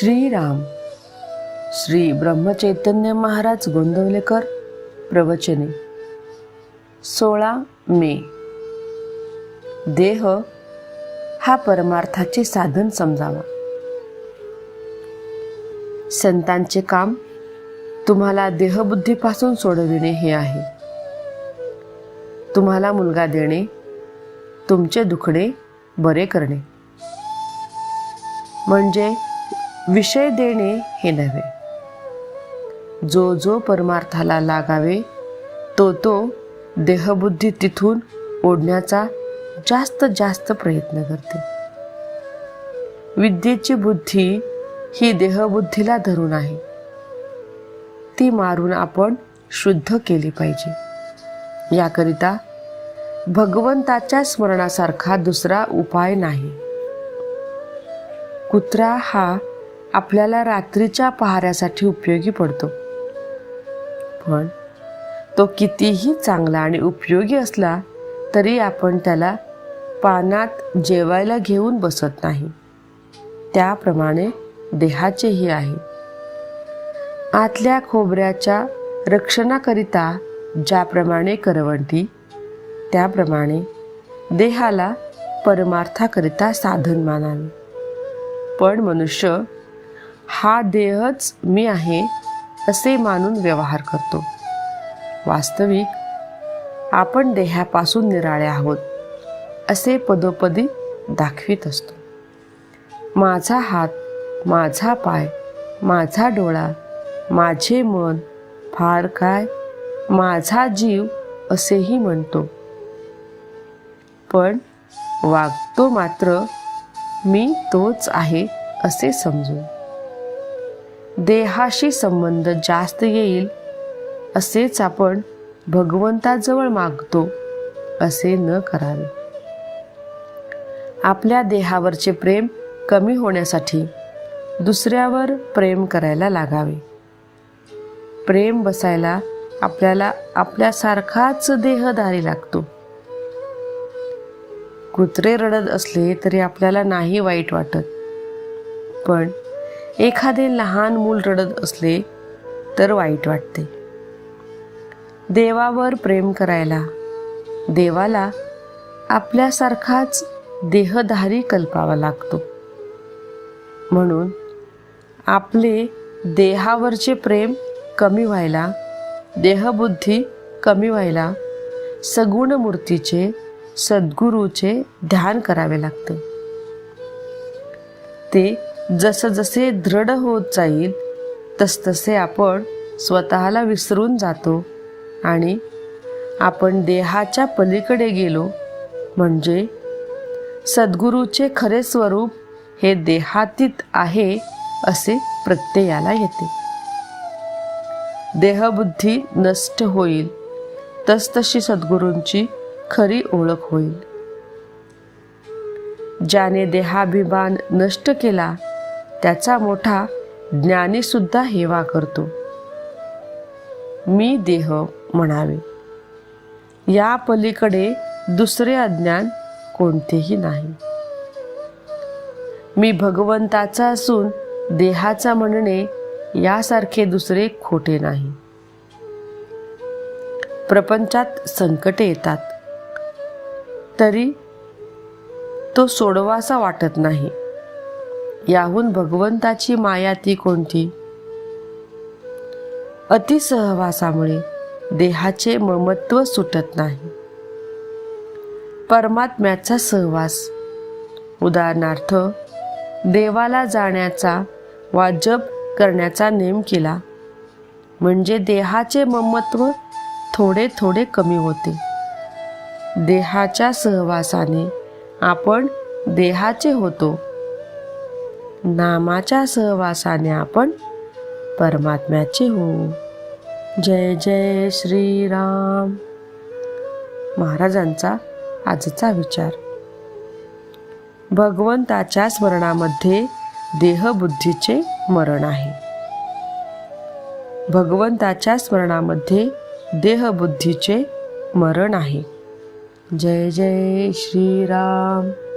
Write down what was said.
श्रीराम. श्री ब्रह्मचैतन्य महाराज गोंदवलेकर प्रवचने. सोळा मे. देह हा परमार्थाचे साधन समजावा. संतांचे काम तुम्हाला देहबुद्धीपासून सोडविणे हे आहे. तुम्हाला मुलगा देणे तुमचे दुखणे बरे करणे. म्हणजे विषय देणे हे नव्हे. जो जो परमार्थाला लागावे तो तो देहबुद्धी तिथून ओढण्याचा जास्त जास्त प्रयत्न करते. विद्येची बुद्धी ही देहबुद्धीला धरून आहे. ती मारून आपण शुद्ध केली पाहिजे. याकरिता भगवंताच्या स्मरणासारखा दुसरा उपाय नाही. कुत्रा हा आपल्याला रात्रीच्या पहाऱ्यासाठी उपयोगी पडतो. पण तो कितीही चांगला आणि उपयोगी असला तरी आपण त्याला पानात जेवायला घेऊन बसत नाही. त्याप्रमाणे देहाचेही आहे. आतल्या खोबऱ्याच्या रक्षणाकरिता ज्याप्रमाणे करवंटी त्याप्रमाणे देहाला परमार्थाकरिता साधन मानावे. पण मनुष्य हा देहच मी आहे असे मानून व्यवहार करतो. वास्तविक आपण देहापासून निराळे आहोत असे पदोपदी दाखवित असतो. माझा हात माझा पाय माझा डोळा माझे मन फार काय माझा जीव असेही म्हणतो. पण वागतो मात्र मी तोच आहे असे समजून. देहाशी संबंध जास्त येईल असेच आपण भगवंताजवळ मागतो असे न करावे. आपल्या देहावरचे प्रेम कमी होण्यासाठी दुसऱ्यावर प्रेम करायला लागावे. प्रेम बसायला आपल्याला आपल्यासारखाच देहधारी लागतो. कुत्रे रडत असले तरी आपल्याला नाही वाईट वाटत पण एखादे लहान मूल रडत असले तर वाईट वाटते. देवावर प्रेम करायला देवाला आपल्यासारखाच देहधारी कल्पावा लागतो. म्हणून आपले देहावरचे प्रेम कमी व्हायला देहबुद्धी कमी व्हायला सगुण मूर्तीचे सद्गुरूचे ध्यान करावे लागते. ते जसजसे दृढ होत जाईल तसतसे आपण स्वतःला विसरून जातो आणि आपण देहाच्या पलीकडे गेलो म्हणजे सद्गुरूचे खरे स्वरूप हे देहातीत आहे असे प्रत्ययाला येते. देहबुद्धी नष्ट होईल तसतशी सद्गुरूंची खरी ओळख होईल. ज्याने देहाभिमान नष्ट केला त्याचा मोठा ज्ञानीसुद्धा हेवा करतो. मी देह म्हणावे. या पलीकडे दुसरे अज्ञान कोणतेही नाही. मी भगवंताचा असून देहाचा म्हणणे यासारखे दुसरे खोटे नाही. प्रपंचात संकटे येतात. तरी तो सोडवासा वाटत नाही. याहून भगवंताची माया ती कोणती? अतिसहवासामुळे देहाचे ममत्व सुटत नाही. परमात्म्याचा सहवास. उदाहरणार्थ देवाला जाण्याचा वा जप करण्याचा नेम केला म्हणजे देहाचे ममत्व थोडे थोडे कमी होते. देहाच्या सहवासाने आपण देहाचे होतो. नामाच्या सहवासाने आपण परमात्म्याचे हो जय जय श्रीराम. महाराजांचा आजचा विचार. भगवंताच्या स्मरणामध्ये देहबुद्धीचे मरण आहे. भगवंताच्या स्मरणामध्ये देहबुद्धीचे मरण आहे. जय जय श्रीराम.